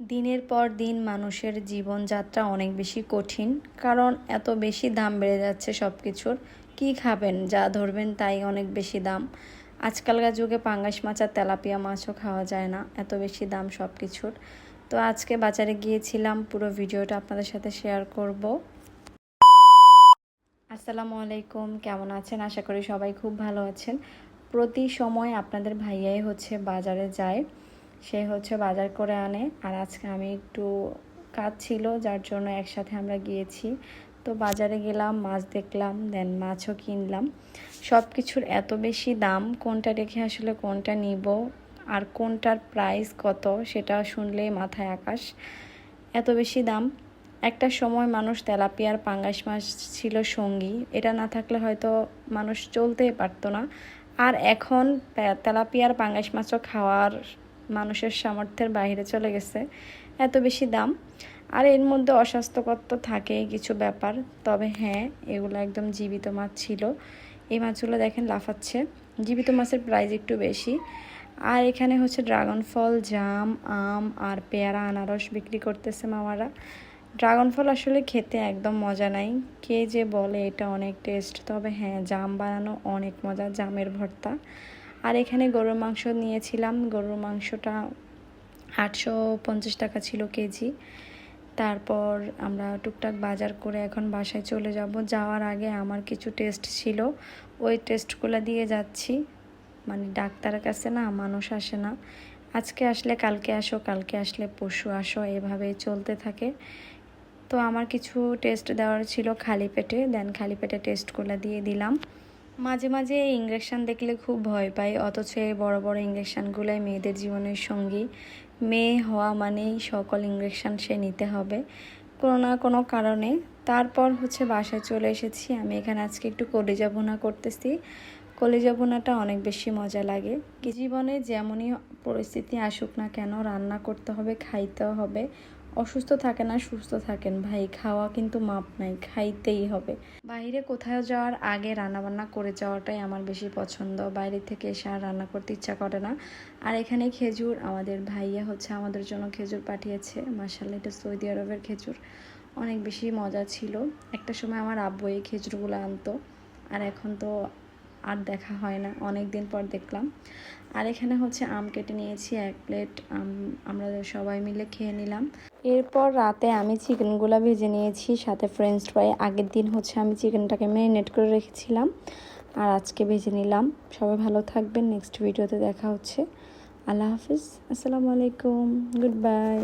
দিনের পর দিন মানুষের জীবনযাত্রা অনেক বেশি কঠিন, কারণ এত বেশি দাম বেড়ে যাচ্ছে সব কিছুর কী খাবেন? যা ধরবেন তাই অনেক বেশি দাম। আজকালকার যুগে পাঙ্গাস মাছ আর তেলাপিয়া মাছও খাওয়া যায় না, এত বেশি দাম সব কিছুর তো আজকে বাজারে গিয়েছিলাম, পুরো ভিডিওটা আপনাদের সাথে শেয়ার করব। আসসালামু আলাইকুম, কেমন আছেন? আশা করি সবাই খুব ভালো আছেন। প্রতি সময় আপনাদের ভাইয়াই হচ্ছে বাজারে যায়। সে হচ্ছে বাজার করে আনে। আর আজকে আমি একটু কাজ ছিল, যার জন্য একসাথে আমরা গিয়েছি। তো বাজারে গেলাম, মাছ দেখলাম দেন মাছও কিনলাম। সব কিছুর এত বেশি দাম, কোনটা রেখে আসলে কোনটা নিব, আর কোনটার প্রাইস কত, সেটা শুনলেই মাথায় আকাশ। এত বেশি দাম। একটা সময় মানুষ তেলাপিয়ার পাঙ্গাস মাছ ছিল সঙ্গী। এটা না থাকলে হয়তো মানুষ চলতেই পারতো না। আর এখন তেলাপিয়ার পাঙ্গাস মাছও খাওয়ার মানুষের সামর্থ্যের বাইরে চলে গেছে, এত বেশি দাম। আর এর মধ্যে অস্বাস্থ্যকর তো থাকেই কিছু ব্যাপার। তবে হ্যাঁ এগুলো একদম জীবিত মাছ ছিল। এই মাছগুলো দেখেন লাফাচ্ছে। জীবিত মাছের প্রাইস একটু বেশি। আর এখানে হচ্ছে ড্রাগন ফল জাম, আম আর পেয়ারা, আনারস বিক্রি করতেছে মামারা। ড্রাগন ফল আসলে খেতে একদম মজা নাই। কে যে বলে এটা অনেক টেস্ট তবে হ্যাঁ জাম বানানো অনেক মজা, জামের ভর্তা। আর এখানে গরুর মাংস নিয়েছিলাম। গরুর মাংসটা আটশো পঞ্চাশ টাকা ছিল কেজি। তারপর আমরা টুকটাক বাজার করে এখন বাসায় চলে যাব। যাওয়ার আগে আমার কিছু টেস্ট ছিল। ওই টেস্টগুলো দিয়ে যাচ্ছি। মানে ডাক্তারের কাছে না, মানুষ আসে না। আজকে আসলে কালকে আসো, কালকে আসলে পশু আসো এভাবে চলতে থাকে। তো আমার কিছু টেস্ট দেওয়ার ছিল খালি পেটে। দেন খালি পেটে টেস্টগুলো দিয়ে দিলাম। মাঝে মাঝে ইঞ্জেকশান দেখলে খুব ভয় পাই, অথচ এই বড় বড় ইঞ্জেকশানগুলোই মেয়েদের জীবনের সঙ্গী। মেয়ে হওয়া মানেই সকল ইঞ্জেকশান সে নিতে হবে, কোনো না কোনো কারণে। তারপর হচ্ছে বাসায় চলে এসেছি, আমি এখানে আজকে একটু কলিজা ভুনা করতেছি। কলিজা ভুনাটা অনেক বেশি মজা লাগে। জীবনে যেমনই পরিস্থিতি আসুক না কেন, রান্না করতে হবে, খাইতে হবে অসুস্থ থাকে না সুস্থ থাকেন। ভাই, খাওয়া কিন্তু মাপ নাই, খাইতেই হবে। বাইরে কোথাও যাওয়ার আগে রান্নাবান্না করে যাওয়াটাই আমার বেশি পছন্দ। বাইরে থেকে এসে আর রান্না করতে ইচ্ছা করে না। আর এখানে খেজুর, আমাদের ভাইয়া হচ্ছে আমাদের জন্য খেজুর পাঠিয়েছে। মার্শাল এটা সৌদি আরবের খেজুর। অনেক বেশি মজা ছিল। একটা সময় আমার আব্বু এই খেজুরগুলো আনতো। আর এখন তো আর দেখা হয় না। অনেক দিন পর দেখলাম। আর এখানে হচ্ছে আম কেটে নিয়েছি, এক প্লেট আম। আমরা সবাই মিলে খেয়ে নিলাম। এরপর রাতে আমি চিকেনগুলো ভেজে নিয়েছি, সাথে ফ্রেঞ্চ ফ্রাই আগের দিন হচ্ছে আমি চিকেনটাকে ম্যারিনেট করে রেখেছিলাম, আর আজকে ভেজে নিলাম। সবাই ভালো থাকবেন নেক্সট ভিডিওতে দেখা হচ্ছে। আল্লাহ হাফিজ, আসসালামু আলাইকুম গুড বাই